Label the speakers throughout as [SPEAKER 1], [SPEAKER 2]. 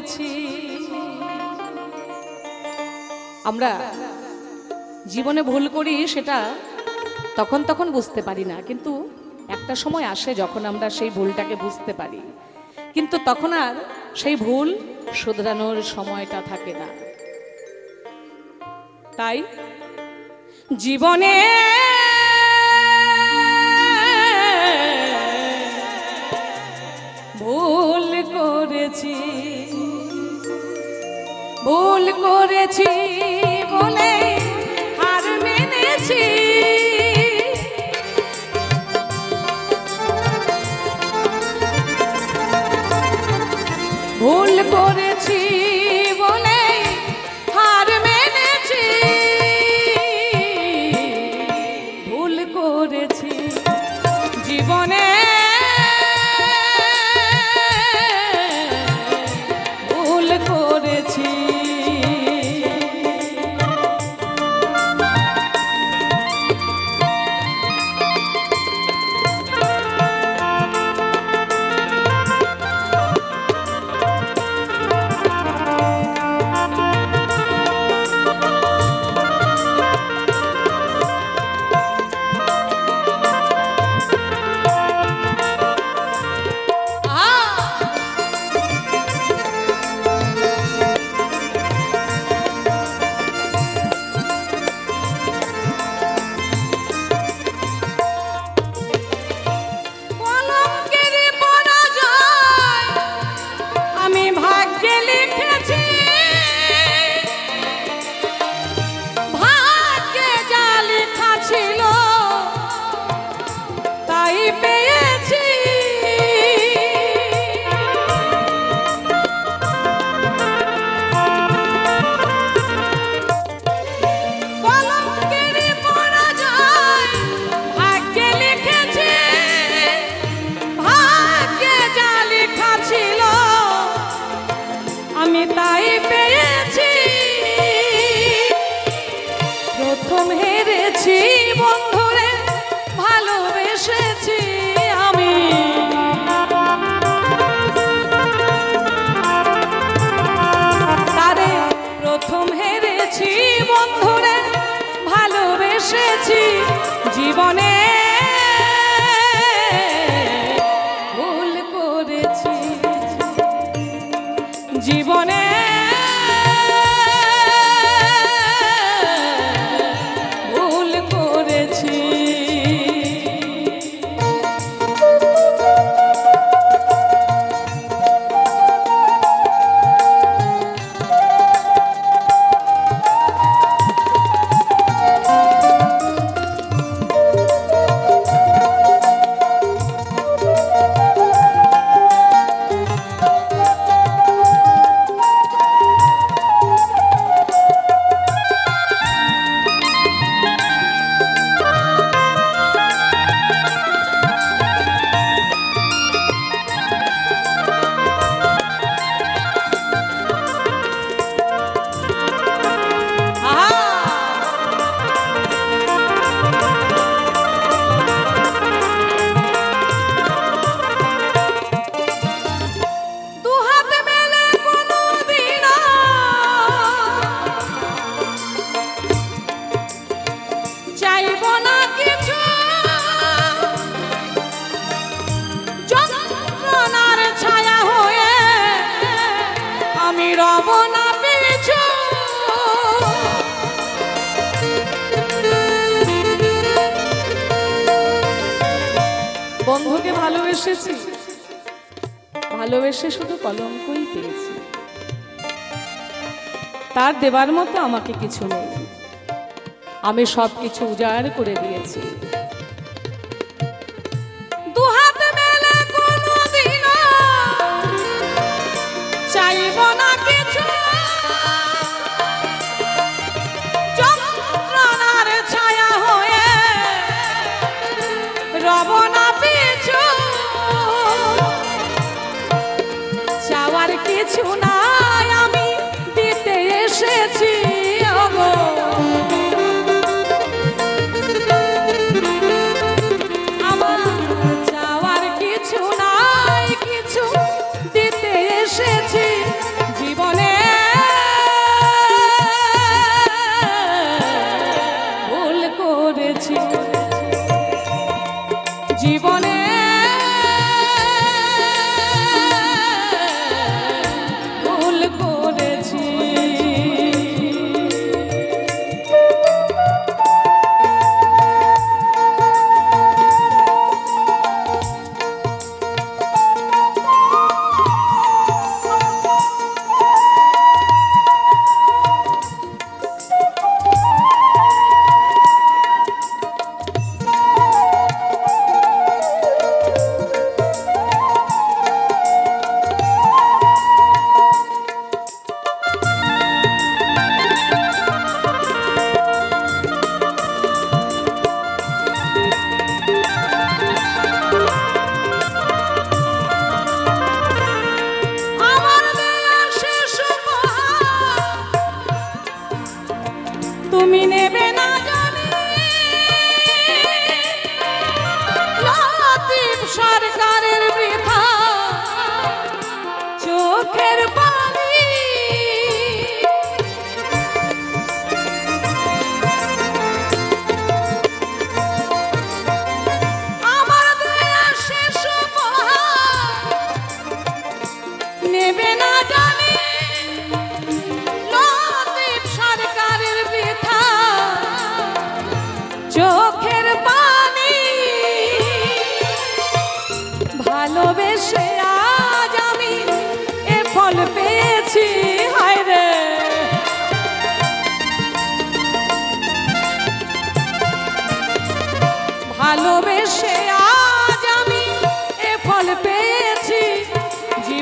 [SPEAKER 1] করেছি। আমরা জীবনে ভুল করি সেটা তখন তখন বুঝতে পারি না, কিন্তু একটা সময় আসে যখন আমরা সেই ভুলটাকে বুঝতে পারি। কিন্তু তখন আর সেই ভুল শুধরানোর সময়টা থাকে না। তাই জীবনে ভুল করেছি। ভুল করেছি বলে ভালোবেসে শুধু কলঙ্কই পেয়েছি। তার দেবার মতো আমাকে কিছু নেই। আমি সব কিছু উজাড় করে দিয়েছি। কিছু নাই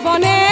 [SPEAKER 1] জীবনে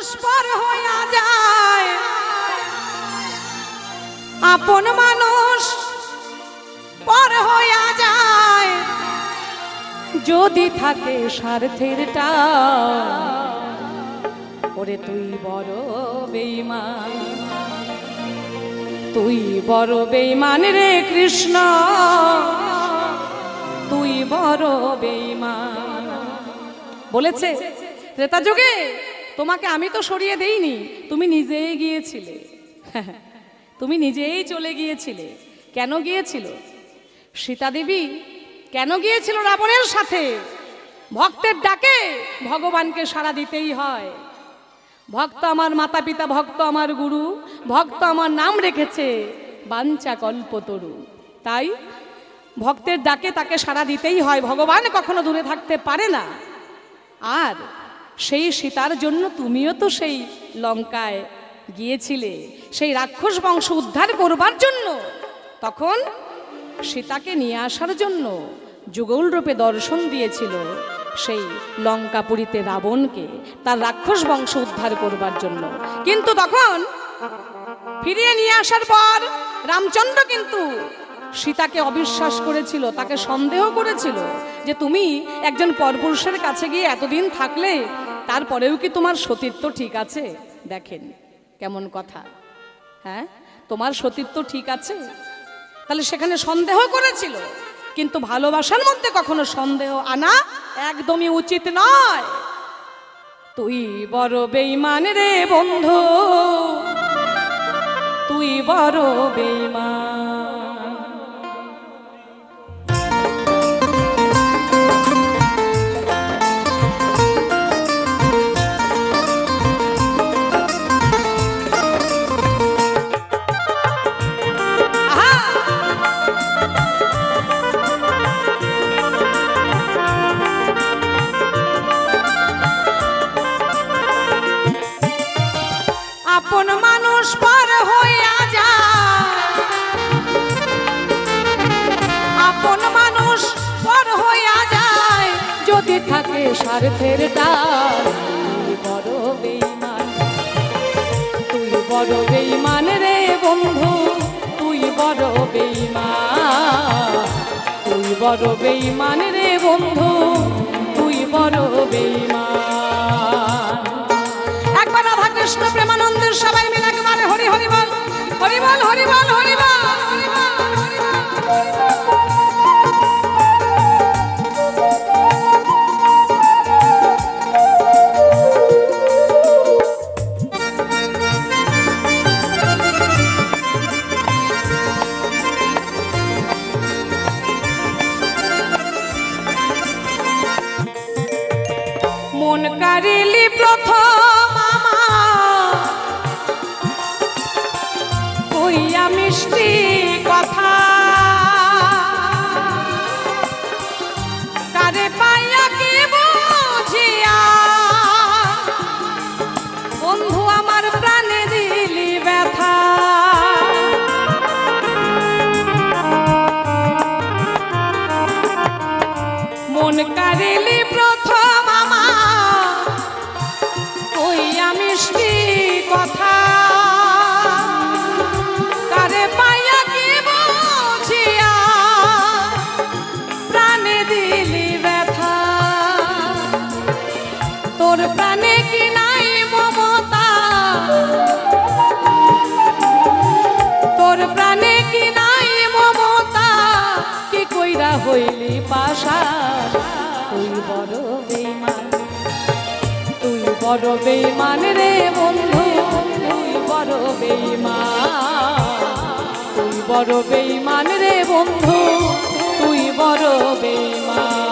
[SPEAKER 1] কোন মানুষ পর হইয়া যায়। আপন মানুষ পর হইয়া যায়। যদি থাকে স্বার্থের ওরে তুই বড় বেইমান তুই বড় বেইমান রে কৃষ্ণ। তুই বড় বেইমান বলেছে, ত্রেতা যুগে তোমাকে আমি তো সরিয়ে দেইনি। তুমি নিজেই গিয়েছিলে। তুমি নিজেই চলে গিয়েছিলে। কেন গিয়েছিল? সীতা দেবী কেন গিয়েছিল রাবণের সাথে? ভক্তের ডাকে ভগবানকে সাড়া দিতেই হয়। ভক্ত আমার মাতা পিতা ভক্ত আমার গুরু, ভক্ত আমার নাম রেখেছে বাঞ্চা কল্পতরু তাই ভক্তের ডাকে তাকে সাড়া দিতেই হয়। ভগবান কখনো দূরে থাকতে পারে না। আর সেই সীতার জন্য তুমিও তো সেই লঙ্কায় গিয়েছিলে, সেই রাক্ষস বংশ উদ্ধার করবার জন্য। তখন সীতাকে নিয়ে আসার জন্য যুগল রূপে দর্শন দিয়েছিল সেই লঙ্কাপুরীতে রাবণকে, তার রাক্ষস বংশ উদ্ধার করবার জন্য। কিন্তু তখন ফিরিয়ে নিয়ে আসার পর রামচন্দ্র কিন্তু সীতাকে অবিশ্বাস করেছিল, তাকে সন্দেহ করেছিল যে তুমি একজন পরপুরুষের কাছে গিয়ে এতদিন থাকলে তারপরেও কি তোমার সতীত্ব ঠিক আছে? দেখেন, কেমন কথা। হ্যাঁ? তোমার সতীত্ব ঠিক আছে? তাহলে সেখানে সন্দেহ করেছিল। কিন্তু ভালোবাসার মধ্যে কখনো সন্দেহ আনা একদমই উচিত নয়। তুই বড় বেইমান রে বন্ধু। তুই বড় বেইমান স্বার্থের ডাল তুই বড় বেইমান তুই বড় বেইমান রে বন্ধু, তুই বড় বেইমান তুই বড় বেইমান রে বন্ধু, তুই বড় বেইমান একবার রাধা কৃষ্ণ প্রেমানন্দের সবাই মিলে একবারে হরি হরি বল হরি বল, হরি কারিলি প্রথম আমার। কইয়া মিষ্টি কথা হইলি তুই বড় বেমান তুই বড় বেইমান রে বন্ধু, তুই বড় বেমান তুই বড় বেইমান রে বন্ধু, তুই বড় বেইমান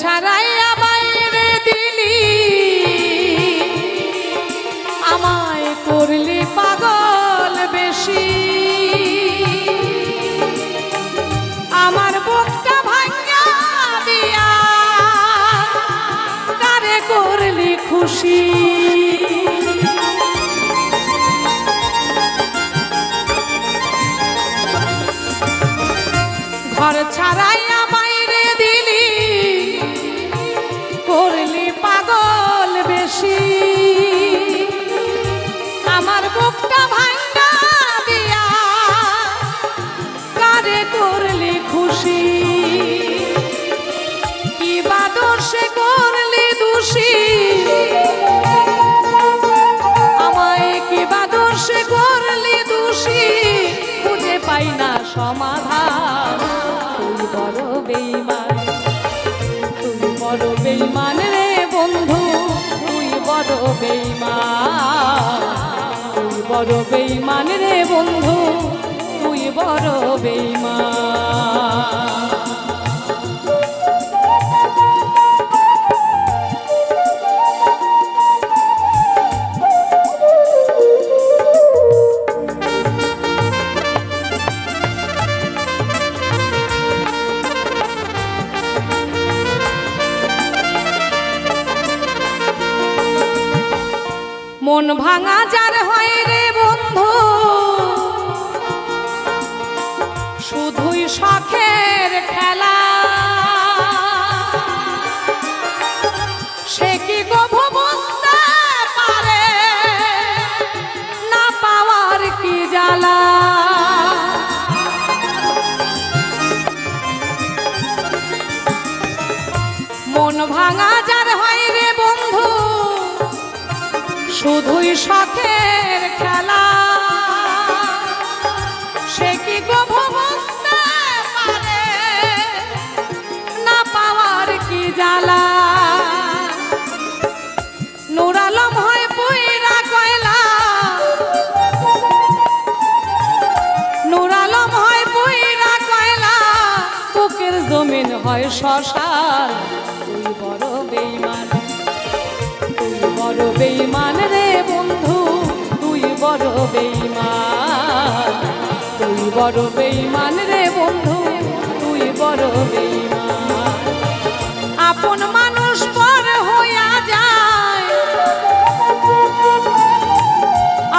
[SPEAKER 1] ছাড়াইয়া বাইরে দিলি আমায় করলি পাগল বেশি। আমার বুকটা ভাঙ্গা দিয়া কারে করলি খুশি। পাই না সমাধান। তুই বড় বেইমান তুই বড় বেইমান রে বন্ধু, তুই বড় বেইমান। তুই বড় বেইমান রে বন্ধু, তুই বড় বেইমান। মন ভাঙা যার হয় রে বন্ধু? শুধুই শখের খেলা। সে কি গভু বুঝতে পারে? না পাওয়ার কি জ্বালা? মন ভাঙা শুধুই শখের খেলা। সে কি পারে? না পাওয়ার কি জ্বালা? নূর আলম হয় হয় কয়লা। হয় শ্মশান তুই বড় বেইমান। বড় বেইমান রে বন্ধু, তুই বড় বেইমান তুই বড় বেইমান রে বন্ধু, তুই বড় বেইমান আপন মানুষ পর হইয়া যায়।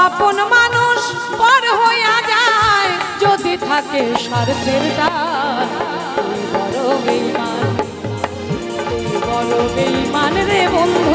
[SPEAKER 1] আপন মানুষ পর হইয়া যায়, যদি থাকে স্বার্থের দায়। বড় বেইমান বড় বেইমান রে বন্ধু।